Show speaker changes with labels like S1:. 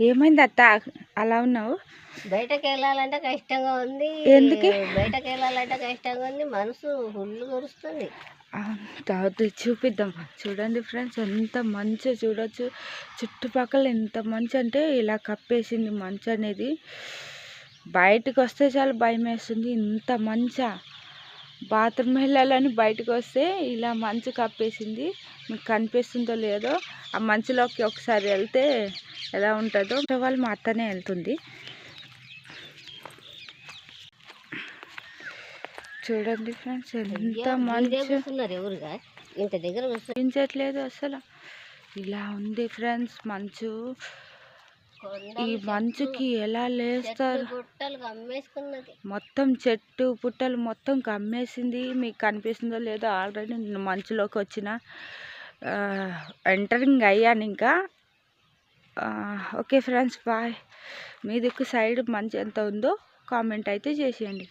S1: ఏమైంది అత్త అలా ఉన్నావు?
S2: బయటకు వెళ్ళాలంటే కష్టంగా ఉంది.
S1: ఎందుకు?
S2: బయటకు వెళ్ళాలంటే కష్టంగా ఉంది. మనసు ఫుల్ కురుస్తుంది
S1: తర్వాత చూపిద్దాం. చూడండి ఫ్రెండ్స్ ఎంత మంచి చూడొచ్చు. చుట్టుపక్కల ఎంత మంచి అంటే ఇలా కప్పేసింది మంచు అనేది. బయటకు వస్తే చాలా భయం వేస్తుంది ఇంత మంచా? బాత్రూమ్ వెళ్ళాలని బయటకు వస్తే ఇలా మంచు కప్పేసింది. మీకు కనిపిస్తుందో లేదో ఆ మంచులోకి ఒకసారి వెళ్తే ఎలా ఉంటుందో. వాళ్ళు మా అత్తనే వెళ్తుంది. చూడండి ఫ్రెండ్స్ ఎంత మంచు.
S2: ఇంత దగ్గర
S1: కనిపించట్లేదు అసలు. ఇలా ఉంది ఫ్రెండ్స్ మంచు. ఈ మంచుకి ఎలా లేస్తారు? మొత్తం చెట్టు పుట్టలు మొత్తం కమ్మేసింది. మీకు కనిపిస్తుందో లేదో ఆల్రెడీ నేను మంచులోకి వచ్చిన ఎంటరింగ్ అయ్యాను ఇంకా. Okay friends bye. మీ దిక్కు సైడ్ మంచి ఎంత ఉందో కామెంట్ అయితే చేసేయండి.